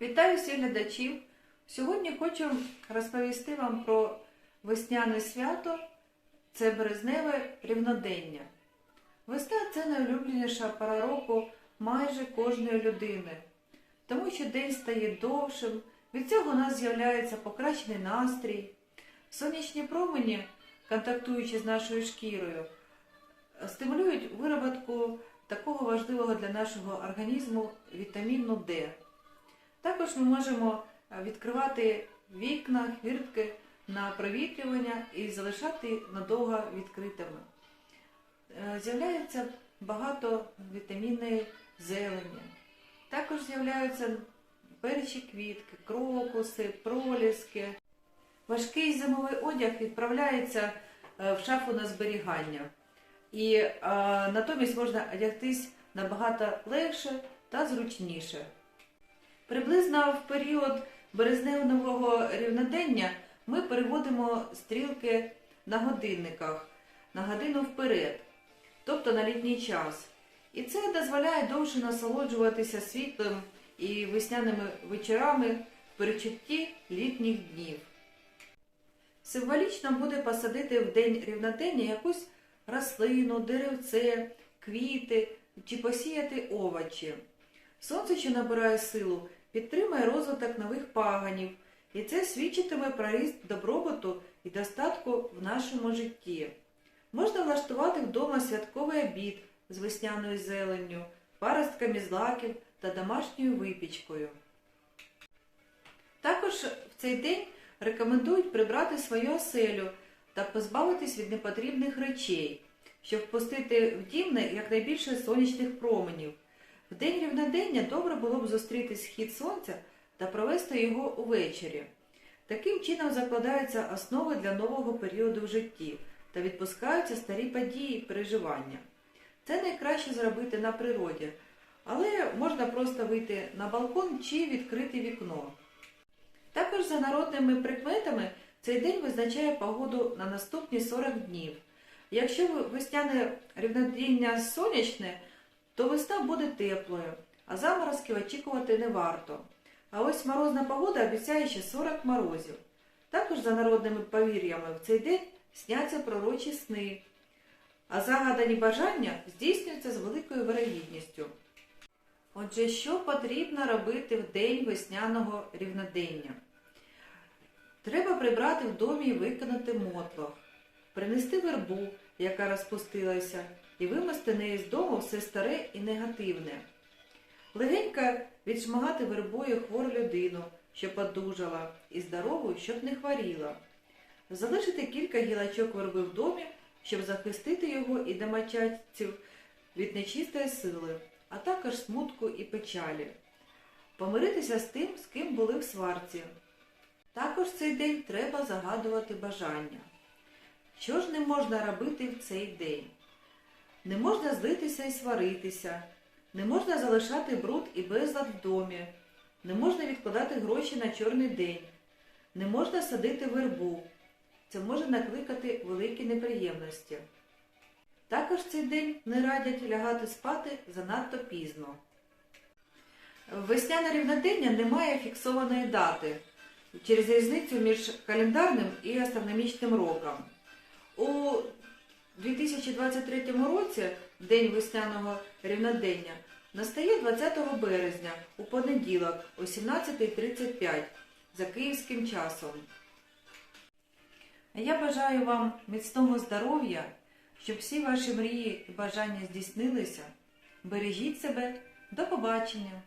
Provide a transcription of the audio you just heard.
Вітаю всіх глядачів! Сьогодні хочу розповісти вам про весняне свято це березневе рівнодення. Весна це найулюбленіша пора року майже кожної людини, тому що день стає довшим, від цього у нас з'являється покращений настрій. Сонячні промені, контактуючи з нашою шкірою, стимулюють вироботку такого важливого для нашого організму вітаміну Д. Також ми можемо е, відкривати вікна, хвіртки на провітрювання і залишати надовго відкритими. Е, З'являється багато вітамінної зелені. Також з'являються перші квітки, крокуси, проліски. Важкий зимовий одяг відправляється е, в шафу на зберігання. І е, натомість можна одягтись набагато легше та зручніше. Приблизно в період березневого рівнодення ми переводимо стрілки на годинниках на годину вперед, тобто на літній час. І це дозволяє довше насолоджуватися світлом і весняними вечорами в перечутті літніх днів. Символічно буде посадити в день рівнодення якусь рослину, деревце, квіти чи посіяти овочі. Сонце, що набирає силу, підтримує розвиток нових паганів, і це свідчитиме про ріст добробуту і достатку в нашому житті. Можна влаштувати вдома святковий обід з весняною зеленню, паростками злаків та домашньою випічкою. Також в цей день рекомендують прибрати свою оселю та позбавитись від непотрібних речей, щоб впустити в дім якнайбільше сонячних променів. В день рівнодення добре було б зустріти схід сонця та провести його увечері. Таким чином закладаються основи для нового періоду в житті та відпускаються старі події і переживання. Це найкраще зробити на природі, але можна просто вийти на балкон чи відкрити вікно. Також за народними прикметами цей день визначає погоду на наступні 40 днів. Якщо весняне рівнодення сонячне, то весна буде теплою, а заморозків очікувати не варто. А ось морозна погода обіцяє ще 40 морозів. Також за народними повір'ями в цей день сняться пророчі сни, а загадані бажання здійснюються з великою вирогідністю. Отже, що потрібно робити в день весняного рівнодення? Треба прибрати в домі і виконати мотлох, принести вербу, яка розпустилася, і вимести неї з дому все старе і негативне. Легенько відшмагати вербою хвору людину, щоб одужала, і здорову, щоб не хворіла. Залишити кілька гілочок верби в домі, щоб захистити його і домочадців від нечистої сили, а також смутку і печалі. Помиритися з тим, з ким були в сварці. Також цей день треба загадувати бажання. Що ж не можна робити в цей день? Не можна злитися і сваритися, не можна залишати бруд і безлад в домі, не можна відкладати гроші на чорний день, не можна садити вербу. Це може накликати великі неприємності. Також цей день не радять лягати спати занадто пізно. Весняне рівнодення немає фіксованої дати через різницю між календарним і астрономічним роком. У 2023 році День весняного рівнодення настає 20 березня у понеділок о 17.35 за київським часом. Я бажаю вам міцного здоров'я, щоб всі ваші мрії і бажання здійснилися. Бережіть себе, до побачення!